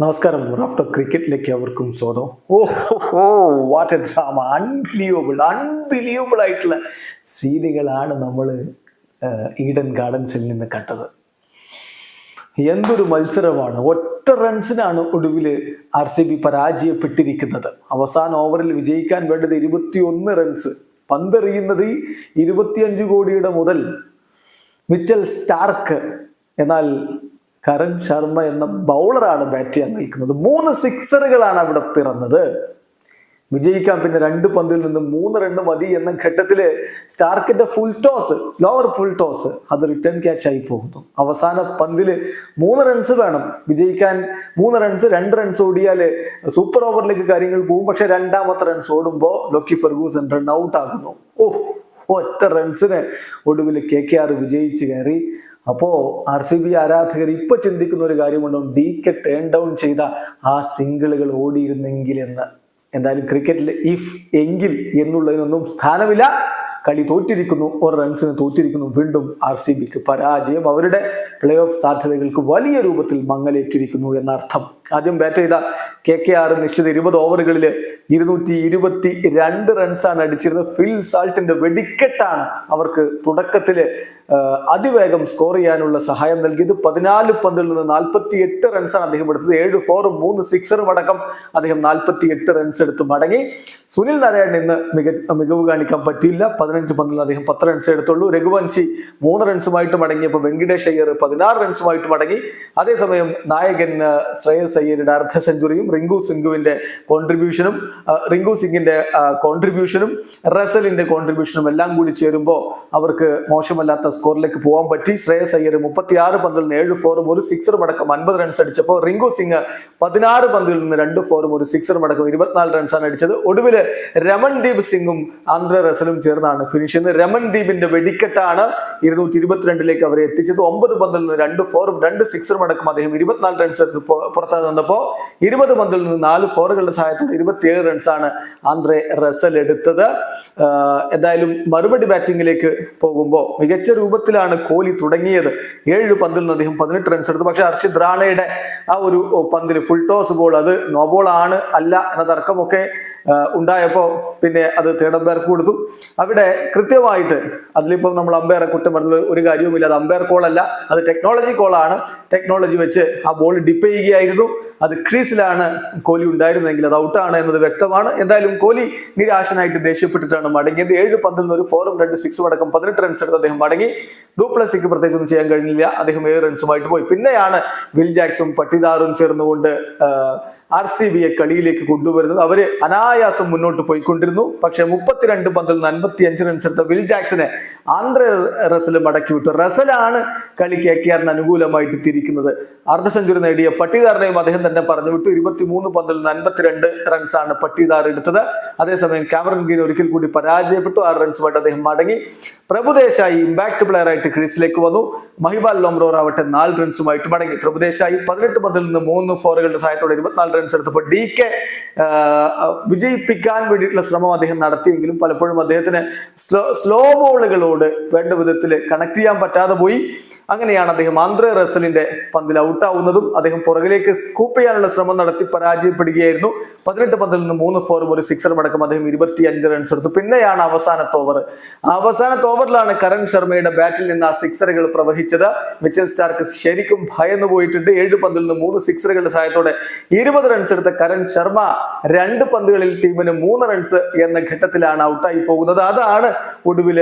നമസ്കാരം. റാഫ്റ്റർ ക്രിക്കറ്റിലേക്ക് അവർക്കും സ്വാഗതം. Oh oh what a drama unbelievable unbelievable ആയിട്ടുള്ള സീനുകളാണ് നമ്മൾ ഈഡൻ ഗാർഡൻസിൽ നിന്ന് കണ്ടത്. എന്തൊരു മത്സരമാണ്. ഒറ്റ റൺസിനാണ് ഒടുവിൽ ആർ സി ബി പരാജയപ്പെട്ടിരിക്കുന്നത്. അവസാന ഓവറിൽ വിജയിക്കാൻ വേണ്ടത് ഇരുപത്തിയൊന്ന് റൺസ് പന്തെറിയുന്നത് ഇരുപത്തിയഞ്ച് കോടിയുടെ മുതൽ മിച്ചൽ സ്റ്റാർക്ക്. എന്നാൽ കരൺ ശർമ്മ എന്ന ബൗളറാണ് ബാറ്റ് ചെയ്യാൻ നിൽക്കുന്നത്. മൂന്ന് സിക്സറുകളാണ് അവിടെ പിറന്നത്. വിജയിക്കാൻ പിന്നെ രണ്ട് പന്തിൽ നിന്ന് മൂന്ന് റണ്ണ് മതി എന്ന ഘട്ടത്തിൽ സ്റ്റാർക്കിന്റെ full toss lower full toss അത് റിട്ടേൺ ക്യാച്ച് ആയി പോകുന്നു. അവസാന പന്തിൽ മൂന്ന് റൺസ് വേണം. വിജയിക്കാൻ മൂന്ന് റൺസ് രണ്ട് റൺസ് ഓടിയാൽ സൂപ്പർ ഓവറിലേക്ക് കാര്യങ്ങൾ പോകും. പക്ഷെ രണ്ടാമത്തെ റൺസ് ഓടുമ്പോൾ ലോക്കി ഫെർഗൂസൺ റൺ ഔട്ട് ആകുന്നു. ഓ ഒറ്റ റൺസിന് ഒടുവിൽ കെ കെ ആർ വിജയിച്ച് കയറി. അപ്പോ ആർ സി ബി ആരാധകർ ഇപ്പൊ ചിന്തിക്കുന്ന ഒരു കാര്യമുണ്ടോ? ഡി കെ ടേൺ ഡൗൺ ചെയ്ത ആ സിംഗിളുകൾ ഓടിയിരുന്നെങ്കിൽ എന്ന്. എന്തായാലും ക്രിക്കറ്റിൽ ഇഫ് എങ്കിൽ എന്നുള്ളതിനൊന്നും സ്ഥാനമില്ല. കളി തോറ്റിരിക്കുന്നു ഒരു റൺസിന് തോറ്റിരിക്കുന്നു. വീണ്ടും ആർ സി ബിക്ക് പരാജയം. അവരുടെ പ്ലേ ഓഫ് സാധ്യതകൾക്ക് വലിയ രൂപത്തിൽ മങ്ങലേറ്റിരിക്കുന്നു എന്നർത്ഥം. ആദ്യം ബാറ്റ് ചെയ്ത കെ കെ ആർ നിശ്ചിത ഇരുപത് ഓവറുകളിൽ ഇരുന്നൂറ്റി ഇരുപത്തി രണ്ട് റൺസാണ് അടിച്ചിരുന്നത്. ഫിൽ സാൾട്ടിന്റെ വെടിക്കെട്ടാണ് അവർക്ക് തുടക്കത്തിൽ അതിവേഗം സ്കോർ ചെയ്യാനുള്ള സഹായം നൽകിയത്. പതിനാല് പന്തിൽ നിന്ന് നാൽപ്പത്തി എട്ട് റൺസാണ് അദ്ദേഹം എടുത്തത്. ഏഴ് ഫോറും മൂന്ന് സിക്സറും അടക്കം അദ്ദേഹം നാൽപ്പത്തി എട്ട് റൺസ് എടുത്ത് മടങ്ങി. സുനിൽ നാരായണൻ ഇന്ന് മിക മികവ് കാണിക്കാൻ പറ്റിയില്ല. പതിനഞ്ച് പന്തിൽ അദ്ദേഹം പത്ത് റൺസ് എടുത്തുള്ളൂ. രഘുവൻശി മൂന്ന് റൺസുമായിട്ട് മടങ്ങിയപ്പോൾ വെങ്കിടേഷ് അയ്യർ പതിനാറ് റൺസുമായിട്ട് മടങ്ങി. അതേസമയം നായകൻ ശ്രേയസ് അയ്യരുടെ അർദ്ധ സെഞ്ചുറിയും റിങ്കു സിംഗുവിന്റെ കോൺട്രിബ്യൂഷനും റിങ്കു സിംഗിന്റെ കോൺട്രിബ്യൂഷനും റസലിന്റെ കോൺട്രിബ്യൂഷനും എല്ലാം കൂടി ചേരുമ്പോൾ അവർക്ക് മോശമല്ലാത്ത സ്കോറിലേക്ക് പോകാൻ പറ്റി. ശ്രേയസ് അയ്യർ മുപ്പത്തി ആറ് പന്തിൽ നിന്ന് ഏഴ് ഫോറും ഒരു സിക്സറും അടക്കം അൻപത് റൺസ് അടിച്ചപ്പോൾ റിങ്കു സിംഗ് പതിനാറ് പന്തിൽ നിന്ന് രണ്ട് ഫോറും ഒരു സിക്സറും അടക്കം ഇരുപത്തിനാല് റൺസാണ് അടിച്ചത്. ഒടുവിൽ രമൺദീപ് സിംഗും ആന്ധ്ര റസലും ചേർന്നാണ് ഫിനിഷ് ചെയ്യുന്നത്. രമൺദീപിന്റെ വെടിക്കെട്ടാണ് ഇരുന്നൂറ്റി ഇരുപത്തിരണ്ടിലേക്ക് അവരെ എത്തിച്ചത്. ഒമ്പത് പന്തിൽ നിന്ന് രണ്ട് ഫോറും രണ്ട് സിക്സറും അടക്കം അദ്ദേഹം ഇരുപത്തിനാല് റൺസ് എടുത്ത് പുറത്തു നിന്നപ്പോൾ ഇരുപത് പന്തിൽ നിന്ന് നാല് ഫോറുകളുടെ സഹായത്തോടെ ഇരുപത്തിയേഴ് റൺസാണ് ആന്ധ്രെ റസൽ എടുത്തത്. എന്തായാലും മറുപടി ബാറ്റിംഗിലേക്ക് പോകുമ്പോൾ മികച്ച രൂപത്തിലാണ് കോഹ്ലി തുടങ്ങിയത്. ഏഴ് പന്തിൽ നിന്ന് അദ്ദേഹം പതിനെട്ട് റൺസ് എടുത്തു. പക്ഷെ ഹർഷിത് റാണയുടെ ആ ഒരു പന്തിൽ ഫുൾ ടോസ് ബോൾ അത് നോ ബോൾ ആണ് അല്ല എന്ന തർക്കമൊക്കെ ഉണ്ടായപ്പോൾ പിന്നെ അത് തേർഡ് അമ്പയർക്ക് കൊടുത്തു. അവിടെ കൃത്യമായിട്ട് അതിലിപ്പം നമ്മൾ അമ്പയറെ കുറ്റം പറഞ്ഞ ഒരു കാര്യവുമില്ല. അത് അമ്പയർ കോൾ അല്ല. അത് ടെക്നോളജി കോളാണ് ടെക്നോളജി വെച്ച് ആ ബോൾ ഡിപ്പ് ചെയ്യുകയായിരുന്നു. അത് ക്രീസിലാണ് കോഹ്ലി ഉണ്ടായിരുന്നെങ്കിൽ അത് ഔട്ടാണ് എന്നത് വ്യക്തമാണ്. എന്തായാലും കോഹ്ലി നിരാശനായിട്ട് ദേഷ്യപ്പെട്ടിട്ടാണ് മടങ്ങിയത്. ഏഴ് പന്തിൽ നിന്ന് ഒരു ഫോറും രണ്ട് സിക്സും അടക്കം പതിനെട്ട് റൺസ് എടുത്ത് അദ്ദേഹം മടങ്ങി. ഡൂപ്ലസിക്ക് പ്രത്യേകിച്ചൊന്നും ചെയ്യാൻ കഴിഞ്ഞില്ല. അദ്ദേഹം ഏഴ് റൺസുമായിട്ട് പോയി. പിന്നെയാണ് വിൽ ജാക്സും പട്ടിദാറും ചേർന്നുകൊണ്ട് ആർ സി ബിയെ കളിയിലേക്ക് കൊണ്ടുവരുന്നത്. അവർ അനായാസം മുന്നോട്ട് പോയിക്കൊണ്ടിരുന്നു. പക്ഷെ മുപ്പത്തിരണ്ട് പന്തിൽ നിന്ന് അൻപത്തി അഞ്ച് റൺസ് എടുത്ത വിൽ ജാക്സനെ ആന്ധ്ര റസൽ മടക്കി വിട്ടു റസലാണ് കളി കെ കെ ആറിന് അനുകൂലമായിട്ട് തിരിക്കുന്നത്. അർദ്ധ സെഞ്ചുറി നേടിയ പട്ടിദാറിനെയും അദ്ദേഹം തന്നെ പറഞ്ഞു വിട്ടു ഇരുപത്തി മൂന്ന് പന്തിൽ നിന്ന് അൻപത്തിരണ്ട് റൺസാണ് പട്ടിദാർ എടുത്തത്. അതേസമയം ക്യാമറൻ ഗീൻ ഒരിക്കൽ കൂടി പരാജയപ്പെട്ടു. ആറ് റൺസുമായിട്ട് അദ്ദേഹം മടങ്ങി. പ്രഭുദേശായി ഇമ്പാക്ട് പ്ലെയർ ആയിട്ട് ക്രീസിലേക്ക് വന്നു. മഹിബാൽ ലോംറോർ ആവട്ടെ നാല് റൺസുമായിട്ട് മടങ്ങി. പ്രഭുദേശായി പതിനെട്ട് പന്തിൽ നിന്ന് മൂന്ന് ഫോറുകളുടെ സഹായത്തോടെ ഇരുപത്തിനാല് റൺസ് എടുത്തപ്പോൾ ഡി കെ വിജയിപ്പിക്കാൻ വേണ്ടിയിട്ടുള്ള ശ്രമം അദ്ദേഹം നടത്തിയെങ്കിലും പലപ്പോഴും അദ്ദേഹത്തിന് സ്ലോ സ്ലോ ബോളുകളോട് വേണ്ട വിധത്തിൽ കണക്ട് ചെയ്യാൻ പറ്റാതെ പോയി. അങ്ങനെയാണ് അദ്ദേഹം ആന്ധ്ര റസലിന്റെ പന്തിൽ ഔട്ടാവുന്നതും അദ്ദേഹം പുറകിലേക്ക് സ്കൂപ്പ് ചെയ്യാനുള്ള ശ്രമം നടത്തി പരാജയപ്പെടുകയായിരുന്നു. പതിനെട്ട് പന്തിൽ നിന്ന് മൂന്ന് ഫോറും ഒരു സിക്സറും അടക്കം അദ്ദേഹം ഇരുപത്തി അഞ്ച് റൺസ് എടുത്തു. പിന്നെയാണ് അവസാനത്തെ ഓവർ അവസാനത്തെ ഓവറിലാണ് കരൺ ശർമ്മയുടെ ബാറ്റിൽ നിന്ന് ആ സിക്സറുകൾ പ്രവഹിച്ചത്. മിച്ചൽ സ്റ്റാർക്ക് ശരിക്കും ഭയന്നു പോയിട്ടുണ്ട്. ഏഴ് പന്തിൽ നിന്ന് മൂന്ന് സിക്സറുകളുടെ സഹായത്തോടെ ഇരുപത് റൺസ് എടുത്ത കരൺ ശർമ്മ രണ്ട് പന്തുകളിൽ ടീമിന് മൂന്ന് റൺസ് എന്ന ഘട്ടത്തിലാണ് ഔട്ടായി പോകുന്നത്. അതാണ് ഒടുവിൽ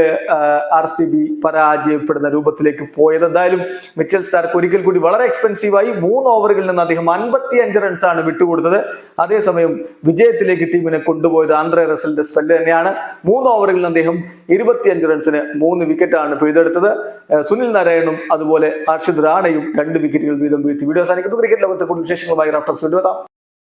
ആർ സി ബി പരാജയപ്പെടുന്ന രൂപത്തിലേക്ക് പോയത്. എന്തായാലും മിച്ചൽ സ്റ്റാർക്ക് ഒരിക്കൽ കൂടി വളരെ എക്സ്പെൻസീവായി മൂന്ന് ഓവറുകളിൽ നിന്ന് അദ്ദേഹം അൻപത്തി അഞ്ച് റൺസാണ് വിട്ടുകൊടുത്തത്. അതേസമയം വിജയത്തിലേക്ക് ടീമിനെ കൊണ്ടുപോയത് ആന്ധ്ര റസലിന്റെ സ്പെല്ല് തന്നെയാണ്. മൂന്ന് ഓവറുകളിൽ അദ്ദേഹം ഇരുപത്തിയഞ്ച് റൺസിന് മൂന്ന് വിക്കറ്റാണ് പിഴുതെടുത്തത് സുനിൽ നാരായണും അതുപോലെ ഹർഷിത് റാണയും രണ്ട് വിക്കറ്റുകൾ വീതം വീഴ്ത്തി. വീഡിയോ അവസാനിക്കുന്നു. ക്രിക്കറ്റ് ലോകത്തെ കൂടുതൽ വിശേഷങ്ങളുമായി റാഫ്റ്റോക്സ് കൊണ്ടുവരാം